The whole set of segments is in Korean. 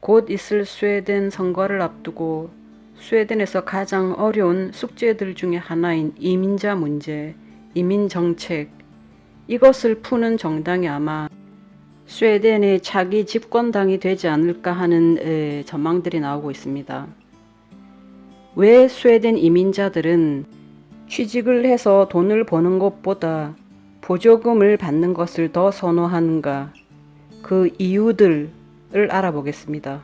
곧 있을 스웨덴 선거를 앞두고 스웨덴에서 가장 어려운 숙제들 중에 하나인 이민자 문제, 이민 정책, 이것을 푸는 정당이 아마 스웨덴의 차기 집권당이 되지 않을까 하는 에, 전망들이 나오고 있습니다. 왜 스웨덴 이민자들은 취직을 해서 돈을 버는 것보다 보조금을 받는 것을 더 선호하는가? 그 이유들 을 알아보겠습니다.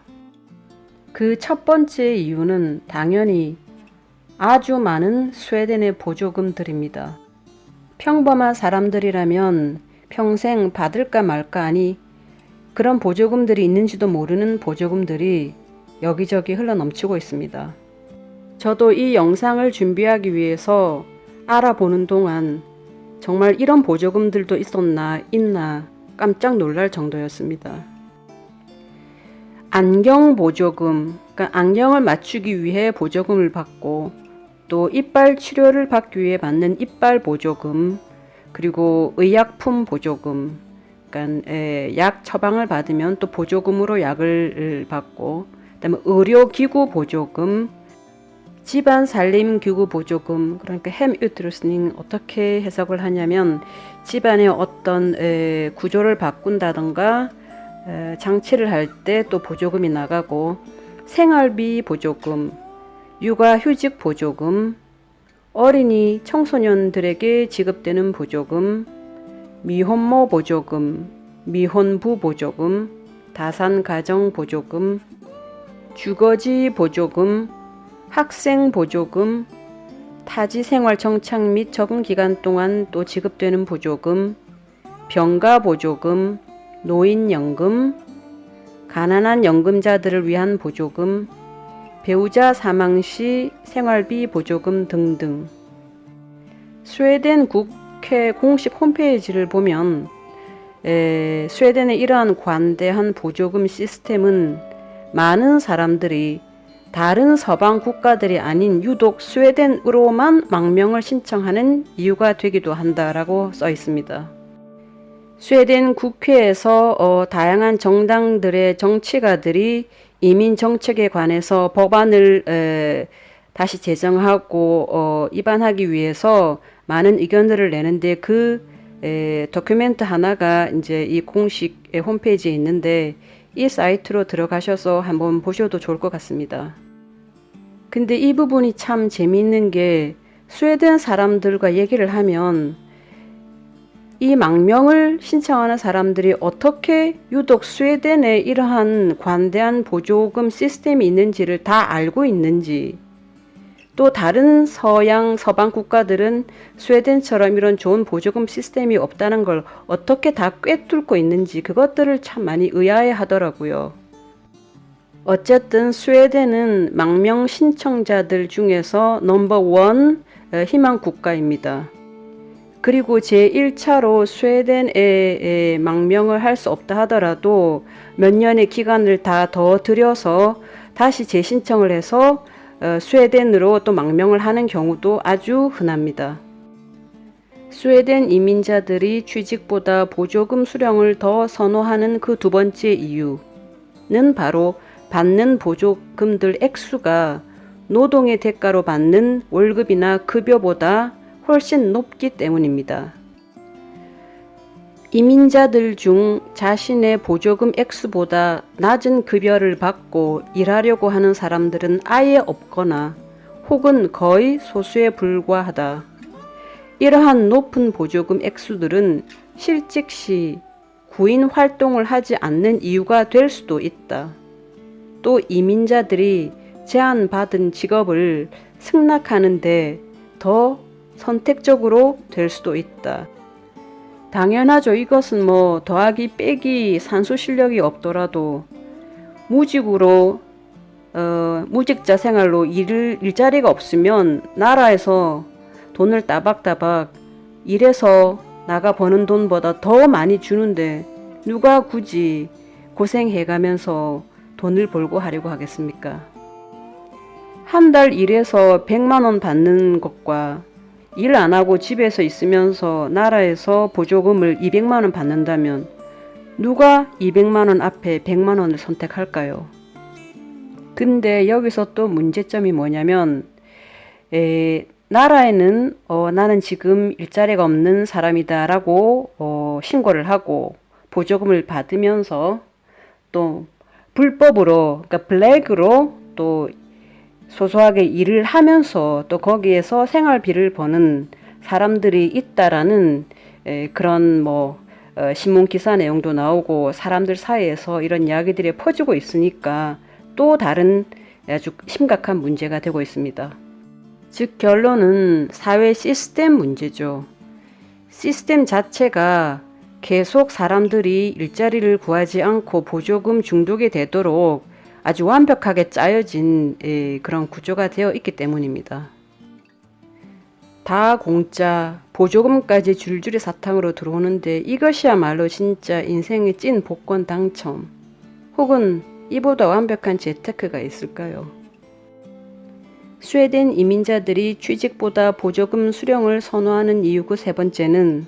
그 첫 번째 이유는 당연히 아주 많은 스웨덴의 보조금들입니다. 평범한 사람들이라면 평생 받을까 말까 하니 그런 보조금들이 있는지도 모르는 보조금들이 여기저기 흘러 넘치고 있습니다. 저도 이 영상을 준비하기 위해서 알아보는 동안 정말 이런 보조금들도 있었나 있나 깜짝 놀랄 정도였습니다. 안경 보조금, 그러니까 안경을 맞추기 위해 보조금을 받고 또 이빨 치료를 받기 위해 받는 이빨 보조금, 그리고 의약품 보조금, 그러니까 에, 약 처방을 받으면 또 보조금으로 약을 받고, 그다음에 의료기구 보조금, 집안 살림 기구 보조금, 그러니까 햄 유트러스닝 어떻게 해석을 하냐면 집안의 어떤 에, 구조를 바꾼다던가 에, 장치를 할 때 또 보조금이 나가고 생활비 보조금, 육아휴직 보조금, 어린이 청소년들에게 지급되는 보조금, 미혼모 보조금, 미혼부 보조금, 다산가정 보조금, 주거지 보조금, 학생 보조금, 타지 생활 정착 및 적응 기간 동안 또 지급되는 보조금, 병가 보조금, 노인연금, 가난한 연금자들을 위한 보조금, 배우자 사망 시 생활비 보조금 등등. 스웨덴 국회 공식 홈페이지를 보면 에, 스웨덴의 이러한 관대한 보조금 시스템은 많은 사람들이 다른 서방 국가들이 아닌 유독 스웨덴으로만 망명을 신청하는 이유가 되기도 한다라고 써 있습니다. 스웨덴 국회에서 어, 다양한 정당들의 정치가들이 이민 정책에 관해서 법안을 에, 다시 제정하고 어, 입안하기 위해서 많은 의견들을 내는데 그 에, 도큐멘트 하나가 이제 이 공식 홈페이지에 있는데 이 사이트로 들어가셔서 한번 보셔도 좋을 것 같습니다. 근데 이 부분이 참 재미있는 게 스웨덴 사람들과 얘기를 하면 이 망명을 신청하는 사람들이 어떻게 유독 스웨덴에 이러한 관대한 보조금 시스템이 있는지를 다 알고 있는지 또 다른 서양 서방 국가들은 스웨덴처럼 이런 좋은 보조금 시스템이 없다는 걸 어떻게 다 꿰뚫고 있는지 그것들을 참 많이 의아해 하더라고요. 어쨌든 스웨덴은 망명 신청자들 중에서 넘버 원 희망 국가입니다. 그리고 제1차로 스웨덴에 망명을 할 수 없다 하더라도 몇 년의 기간을 다 더 들여서 다시 재신청을 해서 어, 스웨덴으로 또 망명을 하는 경우도 아주 흔합니다. 스웨덴 이민자들이 취직보다 보조금 수령을 더 선호하는 그 두 번째 이유는 바로 받는 보조금들 액수가 노동의 대가로 받는 월급이나 급여보다 훨씬 높기 때문입니다. 이민자들 중 자신의 보조금 액수보다 낮은 급여를 받고 일하려고 하는 사람들은 아예 없거나 혹은 거의 소수에 불과하다. 이러한 높은 보조금 액수들은 실직 시 구인 활동을 하지 않는 이유가 될 수도 있다. 또 이민자들이 제한받은 직업을 승낙하는데 더 선택적으로 될 수도 있다. 당연하죠. 이것은 뭐 더하기 빼기 산수 실력이 없더라도 무직으로 어, 무직자 생활로 일, 일자리가 없으면 나라에서 돈을 따박따박 일해서 나가 버는 돈보다 더 많이 주는데 누가 굳이 고생해가면서 돈을 벌고 하려고 하겠습니까? 한 달 일해서 100만 원 받는 것과 일 안 하고 집에서 있으면서 나라에서 보조금을 200만 원 받는다면 누가 200만 원 앞에 100만 원을 선택할까요? 근데 여기서 또 문제점이 뭐냐면 에, 나라에는 어, 나는 지금 일자리가 없는 사람이다라고 어, 신고를 하고 보조금을 받으면서 또 불법으로 그러니까 블랙으로 또 소소하게 일을 하면서 또 거기에서 생활비를 버는 사람들이 있다라는 에, 그런 뭐 어, 신문 기사 내용도 나오고 사람들 사이에서 이런 이야기들이 퍼지고 있으니까 또 다른 아주 심각한 문제가 되고 있습니다. 즉 결론은 사회 시스템 문제죠. 시스템 자체가 계속 사람들이 일자리를 구하지 않고 보조금 중독이 되도록 아주 완벽하게 짜여진 에, 그런 구조가 되어 있기 때문입니다. 다 공짜, 보조금까지 줄줄이 사탕으로 들어오는데 이것이야말로 진짜 인생의 찐 복권 당첨. 혹은 이보다 완벽한 재테크가 있을까요? 스웨덴 이민자들이 취직보다 보조금 수령을 선호하는 이유 그세 번째는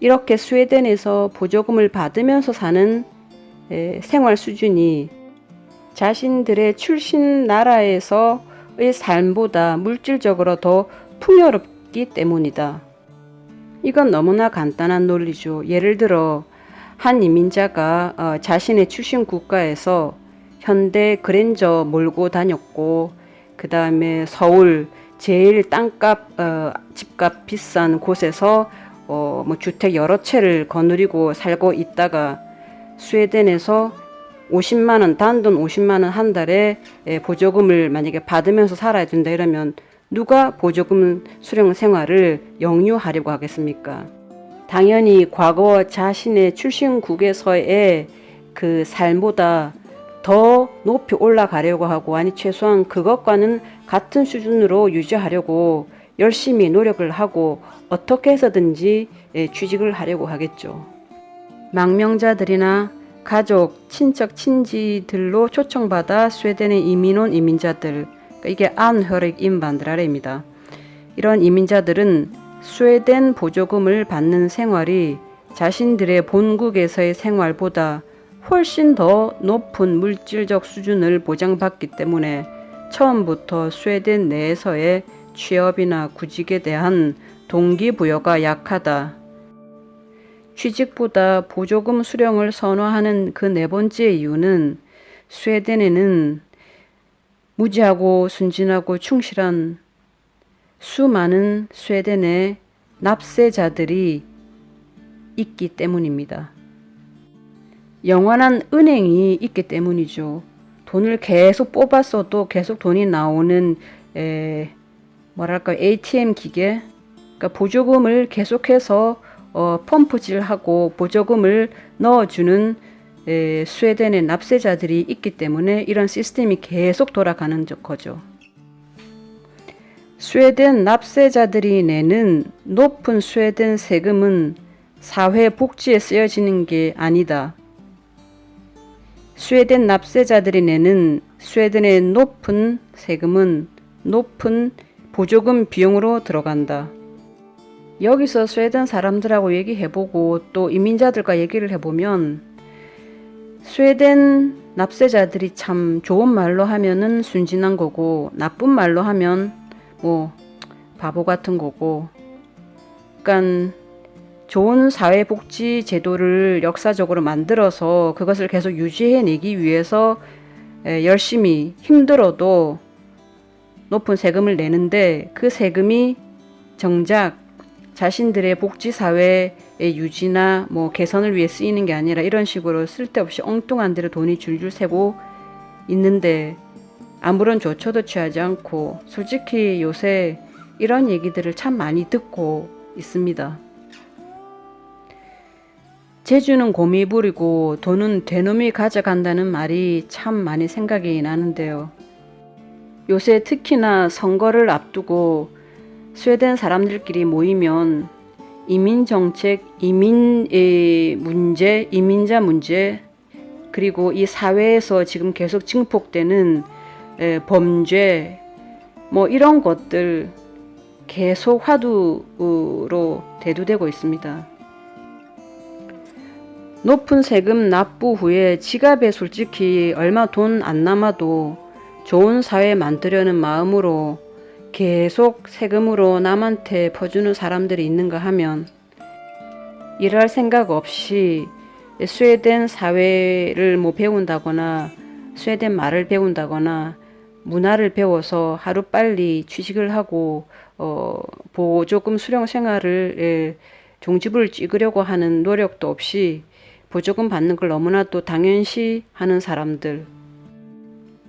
이렇게 스웨덴에서 보조금을 받으면서 사는 에, 생활 수준이 자신들의 출신 나라에서의 삶보다 물질적으로 더 풍요롭기 때문이다. 이건 너무나 간단한 논리죠. 예를 들어 한 이민자가 어, 자신의 출신 국가에서 현대 그랜저 몰고 다녔고 그 다음에 서울 제일 땅값 어, 집값 비싼 곳에서 어, 뭐 주택 여러 채를 거느리고 살고 있다가 스웨덴에서 50만 원 단돈 50만 원 한 달에 예, 보조금을 만약에 받으면서 살아야 된다 이러면 누가 보조금 수령 생활을 영유하려고 하겠습니까? 당연히 과거 자신의 출신국에서의 그 삶보다 더 높이 올라가려고 하고 아니 최소한 그것과는 같은 수준으로 유지하려고 열심히 노력을 하고 어떻게 해서든지 예, 취직을 하려고 하겠죠. 망명자들이나 가족, 친척, 친지들로 초청받아 스웨덴에 이민 온 이민자들, 그러니까 이게 안허릭 인반드라레입니다. 이런 이민자들은 스웨덴 보조금을 받는 생활이 자신들의 본국에서의 생활보다 훨씬 더 높은 물질적 수준을 보장받기 때문에 처음부터 스웨덴 내에서의 취업이나 구직에 대한 동기부여가 약하다. 취직보다 보조금 수령을 선호하는 그 네 번째 이유는 스웨덴에는 무지하고 순진하고 충실한 수많은 스웨덴의 납세자들이 있기 때문입니다. 영원한 은행이 있기 때문이죠. 돈을 계속 뽑았어도 계속 돈이 나오는 에, 뭐랄까 ATM 기계, 그러니까 보조금을 계속해서 어, 펌프질하고 보조금을 넣어주는 에, 스웨덴의 납세자들이 있기 때문에 이런 시스템이 계속 돌아가는 거죠. 스웨덴 납세자들이 내는 높은 스웨덴 세금은 사회 복지에 쓰여지는 게 아니다. 스웨덴 납세자들이 내는 스웨덴의 높은 세금은 높은 보조금 비용으로 들어간다. 여기서 스웨덴 사람들하고 얘기해보고 또 이민자들과 얘기를 해보면 스웨덴 납세자들이 참 좋은 말로 하면은 순진한 거고 나쁜 말로 하면 뭐 바보 같은 거고. 그러니까 좋은 사회복지 제도를 역사적으로 만들어서 그것을 계속 유지해 내기 위해서 열심히 힘들어도 높은 세금을 내는데 그 세금이 정작 자신들의 복지 사회의 유지나 뭐 개선을 위해 쓰이는 게 아니라 이런 식으로 쓸데없이 엉뚱한 데로 돈이 줄줄 새고 있는데 아무런 조처도 취하지 않고 솔직히 요새 이런 얘기들을 참 많이 듣고 있습니다. 제주는 곰이 부리고 돈은 되놈이 가져간다는 말이 참 많이 생각이 나는데요. 요새 특히나 선거를 앞두고 스웨덴 사람들끼리 모이면 이민 정책, 이민의 문제, 이민자 문제, 그리고 이 사회에서 지금 계속 증폭되는 범죄, 뭐 이런 것들 계속 화두로 대두되고 있습니다. 높은 세금 납부 후에 지갑에 솔직히 얼마 돈 안 남아도 좋은 사회 만들려는 마음으로 계속 세금으로 남한테 퍼주는 사람들이 있는가 하면 일할 생각 없이 스웨덴 사회를 뭐 배운다거나 스웨덴 말을 배운다거나 문화를 배워서 하루 빨리 취직을 하고 어, 보조금 수령 생활을 예, 종집을 찍으려고 하는 노력도 없이 보조금 받는 걸 너무나 또 당연시 하는 사람들.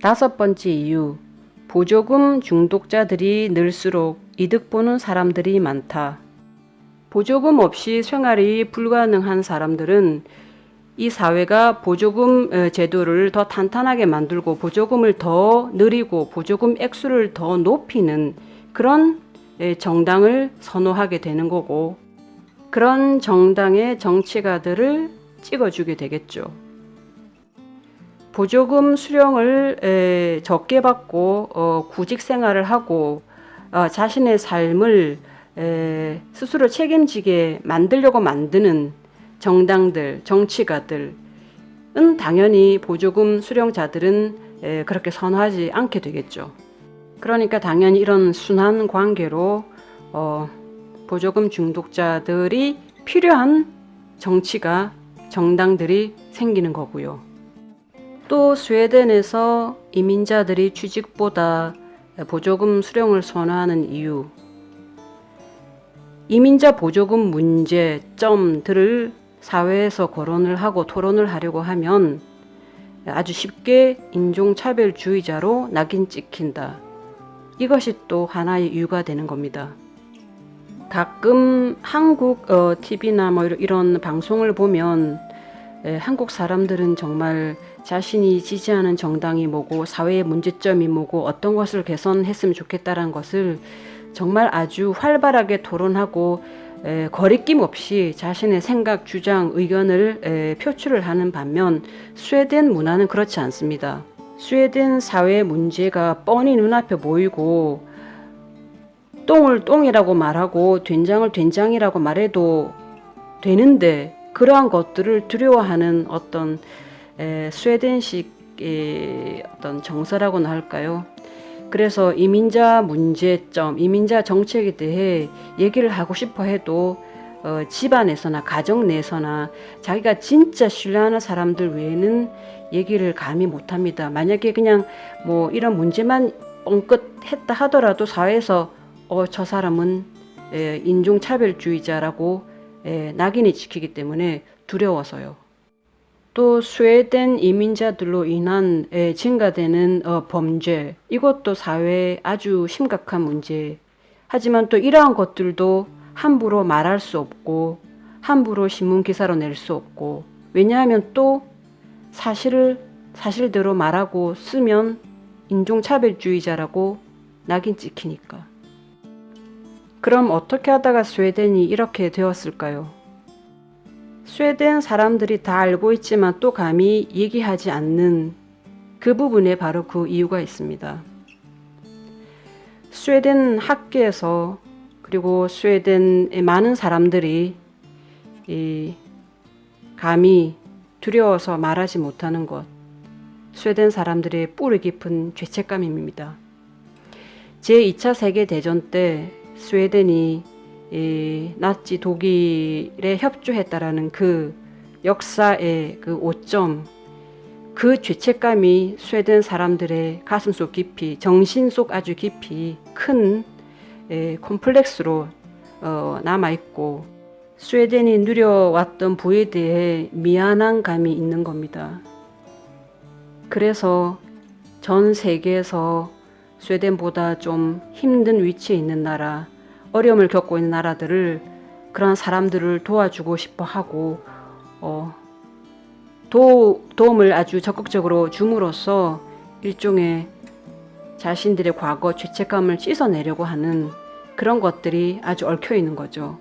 다섯 번째 이유. 보조금 중독자들이 늘수록 이득 보는 사람들이 많다. 보조금 없이 생활이 불가능한 사람들은 이 사회가 보조금 어, 제도를 더 탄탄하게 만들고 보조금을 더 늘리고 보조금 액수를 더 높이는 그런 에, 정당을 선호하게 되는 거고 그런 정당의 정치가들을 찍어주게 되겠죠. 보조금 수령을 에, 적게 받고 어, 구직 생활을 하고 어, 자신의 삶을 에, 스스로 책임지게 만들려고 만드는 정당들, 정치가들은 당연히 보조금 수령자들은 에, 그렇게 선호하지 않게 되겠죠. 그러니까 당연히 이런 순환 관계로 어, 보조금 중독자들이 필요한 정치가 정당들이 생기는 거고요. 또 스웨덴에서 이민자들이 취직보다 보조금 수령을 선호하는 이유 이민자 보조금 문제점들을 사회에서 거론을 하고 토론을 하려고 하면 아주 쉽게 인종차별주의자로 낙인 찍힌다. 이것이 또 하나의 이유가 되는 겁니다. 가끔 한국 어, TV나 뭐 이런, 방송을 보면 에, 한국 사람들은 정말 자신이 지지하는 정당이 뭐고 사회의 문제점이 뭐고 어떤 것을 개선했으면 좋겠다라는 것을 정말 아주 활발하게 토론하고 에, 거리낌 없이 자신의 생각, 주장, 의견을 에, 표출을 하는 반면 스웨덴 문화는 그렇지 않습니다. 스웨덴 사회 문제가 뻔히 눈앞에 보이고 똥을 똥이라고 말하고 된장을 된장이라고 말해도 되는데 그러한 것들을 두려워하는 어떤 에, 스웨덴식의 어떤 정서라고나 할까요? 그래서 이민자 문제점, 이민자 정책에 대해 얘기를 하고 싶어 해도 어, 집안에서나 가정 내에서나 자기가 진짜 신뢰하는 사람들 외에는 얘기를 감히 못합니다. 만약에 그냥 뭐 이런 문제만 뻥끗 했다 하더라도 사회에서 어, 저 사람은 에, 인종차별주의자라고 에, 낙인이 찍히기 때문에 두려워서요. 또 스웨덴 이민자들로 인한 에, 증가되는 어, 범죄 이것도 사회에 아주 심각한 문제. 하지만 또 이러한 것들도 함부로 말할 수 없고 함부로 신문 기사로 낼 수 없고 왜냐하면 또 사실을 사실대로 말하고 쓰면 인종차별주의자라고 낙인 찍히니까. 그럼 어떻게 하다가 스웨덴이 이렇게 되었을까요? 스웨덴 사람들이 다 알고 있지만 또 감히 얘기하지 않는 그 부분에 바로 그 이유가 있습니다. 스웨덴 학계에서 그리고 스웨덴의 많은 사람들이 이 감히 두려워서 말하지 못하는 것, 스웨덴 사람들의 뿌리 깊은 죄책감입니다. 제2차 세계대전 때 스웨덴이 이 나치 독일에 협조했다라는 그 역사의 그 오점, 그 죄책감이 스웨덴 사람들의 가슴 속 깊이, 정신 속 아주 깊이 큰 에, 콤플렉스로 어, 남아 있고 스웨덴이 누려왔던 부에 대해 미안한 감이 있는 겁니다. 그래서 전 세계에서 스웨덴보다 좀 힘든 위치에 있는 나라, 어려움을 겪고 있는 나라들을 그런 사람들을 도와주고 싶어 하고 어, 도, 도움을 아주 적극적으로 줌으로써 일종의 자신들의 과거 죄책감을 씻어내려고 하는 그런 것들이 아주 얽혀 있는 거죠.